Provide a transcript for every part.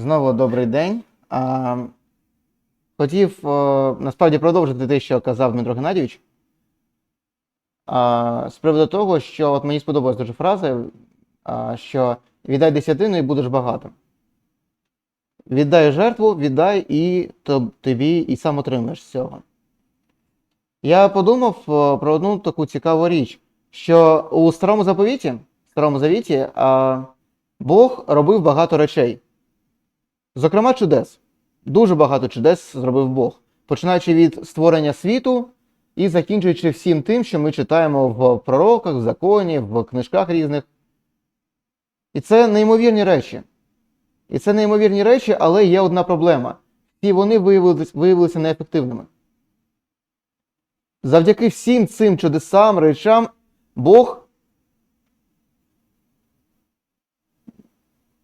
Знову добрий день. Хотів е, насправді продовжити те, що казав Дмитро Геннадійович. З приводу того, що от мені сподобалась дуже фраза, а, що віддай десятину і будеш багатим. Віддай жертву, віддай і тобі і сам отримаєш з цього. Я подумав е, про одну таку цікаву річ, що у Старому Заповіті, Старому Завіті, Бог робив багато речей. Зокрема, чудес. Дуже багато чудес зробив Бог. Починаючи від створення світу і закінчуючи всім тим, що ми читаємо в пророках, в законі, в книжках різних. І це неймовірні речі. І це неймовірні речі, але є одна проблема. Всі вони виявилися, виявилися неефективними. Завдяки всім цим чудесам, речам, Бог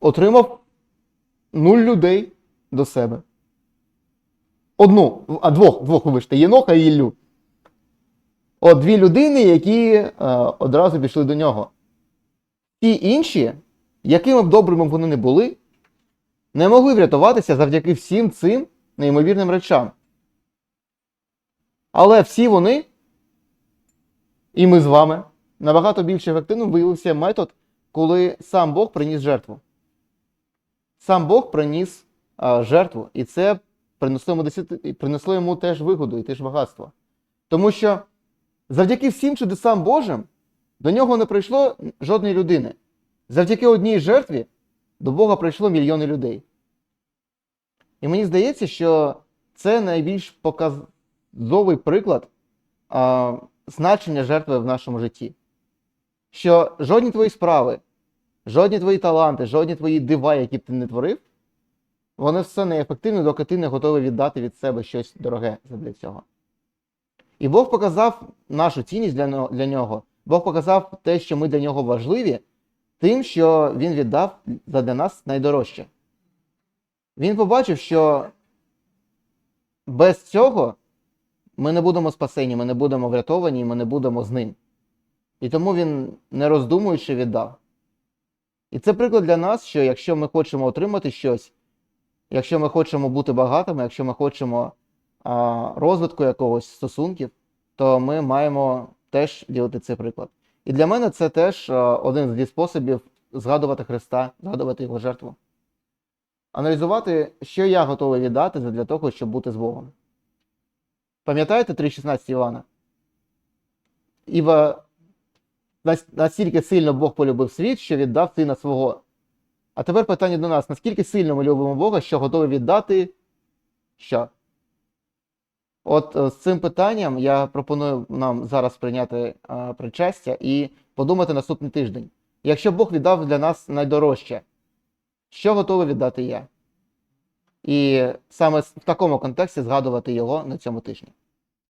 отримав нуль людей до себе. Одну, а двох, двох, вибачте, Єноха і Іллю. От дві людини, які е, одразу пішли до нього. Ті інші, якими б добрими вони не були, не могли врятуватися завдяки всім цим неймовірним речам. Але всі вони, і ми з вами, набагато більш ефективним виявився метод, коли сам Бог приніс жертву. Сам Бог приніс а, жертву, і це принесло йому, принесло йому теж вигоду і теж багатство. Тому що завдяки всім чудесам Божим до нього не прийшло жодної людини. Завдяки одній жертві до Бога прийшло мільйони людей. І мені здається, що це найбільш показовий приклад а, значення жертви в нашому житті. Що жодні твої справи, жодні твої таланти, жодні твої дива, які б ти не творив, вони все неефективні, доки ти не готовий віддати від себе щось дороге для цього. І Бог показав нашу цінність для, для нього. Бог показав те, що ми для нього важливі, тим, що Він віддав для нас найдорожче. Він побачив, що без цього ми не будемо спасені, ми не будемо врятовані, ми не будемо з ним. І тому він, не роздумуючи, віддав. І це приклад для нас, що якщо ми хочемо отримати щось, якщо ми хочемо бути багатими, якщо ми хочемо а, розвитку якогось стосунків, то ми маємо теж ділити цей приклад. І для мене це теж а, один зі способів згадувати Христа, згадувати Його жертву. Аналізувати, що я готовий віддати для того, щоб бути з Богом. Пам'ятаєте 3.16 Івана? Ібо настільки сильно Бог полюбив світ, що віддав сина свого. А тепер питання до нас: наскільки сильно ми любимо Бога, що готові віддати що? От е, з цим питанням я пропоную нам зараз прийняти е, причастя і подумати наступний тиждень. Якщо Бог віддав для нас найдорожче, що готовий віддати я? І саме в такому контексті згадувати його на цьому тижні.